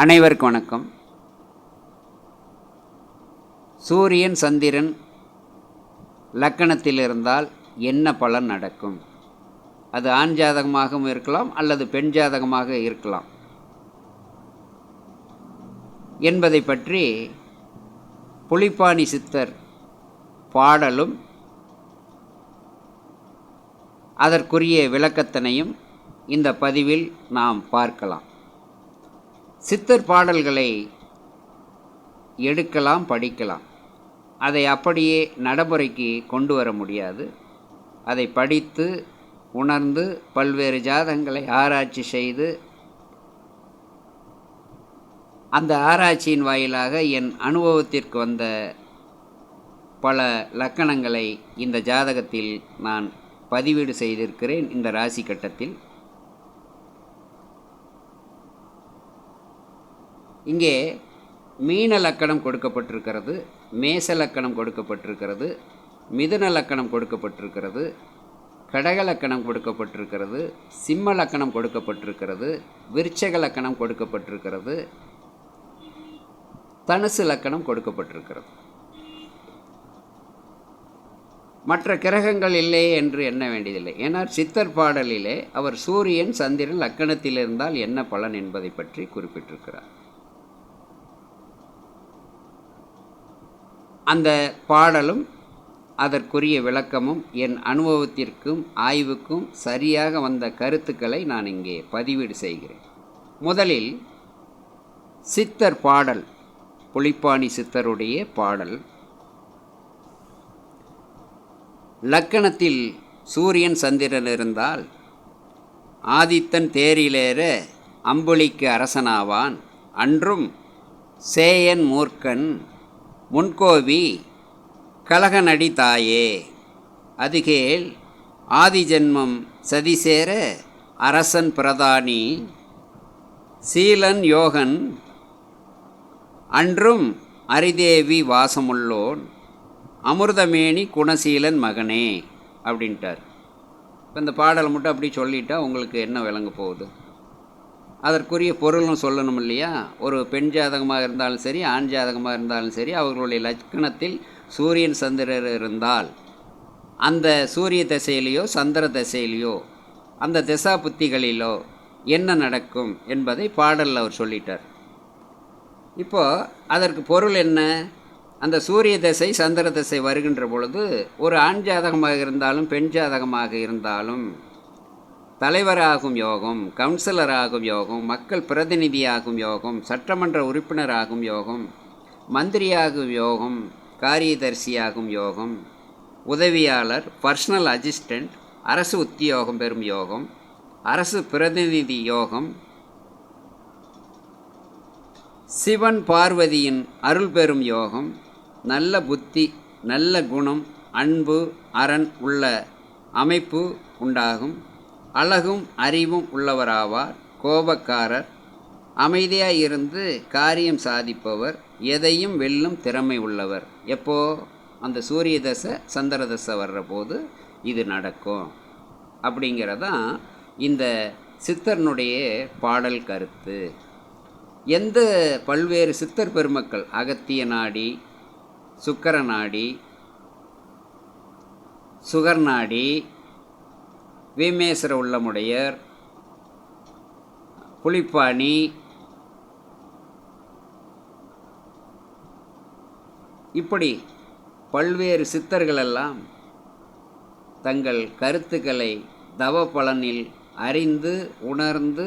அனைவருக்கும் வணக்கம். சூரியன் சந்திரன் லக்கணத்தில் இருந்தால் என்ன பலன் நடக்கும்? அது ஆண் ஜாதகமாகவும் இருக்கலாம் அல்லது பெண் ஜாதகமாக இருக்கலாம். என்பதை பற்றி புலிப்பாணி சித்தர் பாடலும் அதற்குரிய விளக்கத்தினையும் இந்த பதிவில் நாம் பார்க்கலாம். சித்தர் பாடல்களை எடுக்கலாம் படிக்கலாம். அதை அப்படியே நடைமுறைக்கு கொண்டு வர முடியாது. அதை படித்து உணர்ந்து பல்வேறு ஜாதகங்களை ஆராய்ச்சி செய்து அந்த ஆராய்ச்சியின் வாயிலாக என் அனுபவத்திற்கு வந்த பல லக்கணங்களை இந்த ஜாதகத்தில் நான் பதிவீடு செய்திருக்கிறேன். இந்த ராசி கட்டத்தில் இங்கே மீன லக்கணம் கொடுக்கப்பட்டிருக்கிறது மேச லக்கணம் கொடுக்கப்பட்டிருக்கிறது மிதன லக்கணம் கொடுக்கப்பட்டிருக்கிறது கடக லக்கணம் கொடுக்கப்பட்டிருக்கிறது சிம்ம லக்கணம் கொடுக்கப்பட்டிருக்கிறது விருச்சக லக்கணம் கொடுக்கப்பட்டிருக்கிறது தனுசு லக்கணம் கொடுக்கப்பட்டிருக்கிறது. மற்ற கிரகங்கள் இல்லையே என்று எண்ண வேண்டியதில்லை. ஏன்னால் சித்தர் பாடலிலே அவர் சூரியன் சந்திரன் லக்கணத்தில் இருந்தால் என்ன பலன் என்பதை பற்றி குறிப்பிட்டிருக்கிறார். அந்த பாடலும் அதற்குரிய விளக்கமும் என் அனுபவத்திற்கும் ஆய்வுக்கும் சரியாக வந்த கருத்துக்களை நான் இங்கே பதிவீடு செய்கிறேன். முதலில் சித்தர் பாடல் புலிப்பாணி சித்தருடைய பாடல். லக்கணத்தில் சூரியன் சந்திரன் இருந்தால் ஆதித்தன் தேரிலேற அம்புலிக்கு அரசனாவான். அன்றும் சேயன் மூர்க்கன் முன்கோவி கலகநடி தாயே. அதுகேள் ஆதிஜென்மம் சதிசேர அரசன் பிரதானி சீலன் யோகன் அன்றும் அரிதேவி வாசமுள்ளோன் அமிர்தமேனி குணசீலன் மகனே அப்படின்ட்டார். இப்போ இந்த பாடலை மட்டும் அப்படி சொல்லிட்டா உங்களுக்கு என்ன விளங்க போகுது? அதற்குரிய பொருளும் சொல்லணும் இல்லையா? ஒரு பெண் ஜாதகமாக இருந்தாலும் சரி ஆண் ஜாதகமாக இருந்தாலும் சரி அவர்களுடைய லட்சணத்தில் சூரியன் சந்திரர் இருந்தால் அந்த சூரிய திசையிலையோ சந்திர திசையிலையோ அந்த திசா புத்திகளிலோ என்ன நடக்கும் என்பதை பாடலில் அவர் சொல்லிட்டார். இப்போது அதற்கு பொருள் என்ன? அந்த சூரிய திசை சந்திர திசை வருகின்ற பொழுது ஒரு ஆண் ஜாதகமாக இருந்தாலும் பெண் ஜாதகமாக இருந்தாலும் தலைவராகும் யோகம் கவுன்சிலராகும் யோகம் மக்கள் பிரதிநிதியாகும் யோகம் சட்டமன்ற உறுப்பினராகும் யோகம் மந்திரியாகும் யோகம் காரியதர்சியாகும் யோகம் உதவியாளர் பர்சனல் அசிஸ்டண்ட் அரசு உத்தியோகம் பெறும் யோகம் அரசு பிரதிநிதி யோகம் சிவன் பார்வதியின் அருள் பெறும் யோகம் நல்ல புத்தி நல்ல குணம் அன்பு அரண் உள்ள அமைப்பு உண்டாகும். அழகும் அறிவும் உள்ளவராவார் கோபக்காரர் அமைதியாக இருந்து காரியம் சாதிப்பவர் எதையும் வெல்லும் திறமை உள்ளவர். எப்போ? அந்த சூரிய தசை சந்திர தசை வர்ற போது இது நடக்கும். அப்படிங்கிறதான் இந்த சித்தர்னுடைய பாடல் கருத்து. எந்த பல்வேறு சித்தர் பெருமக்கள் அகத்திய நாடி சுக்கர நாடி சுகர் நாடி வீமேஸ்வர உள்ளமுடையர் புலிப்பாணி இப்படி பல்வேறு சித்தர்களெல்லாம் தங்கள் கருத்துக்களை தவ பலனில் அறிந்து உணர்ந்து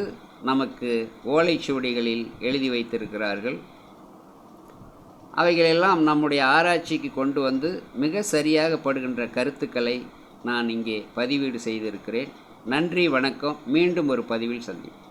நமக்கு ஓலைச்சுவடிகளில் எழுதி வைத்திருக்கிறார்கள். அவைகளெல்லாம் நம்முடைய ஆராய்ச்சிக்கு கொண்டு வந்து மிக சரியாக படுகின்ற கருத்துக்களை நான் இங்கே பதிவீடு செய்திருக்கிறேன். நன்றி வணக்கம். மீண்டும் ஒரு பதிவில் சந்திப்போம்.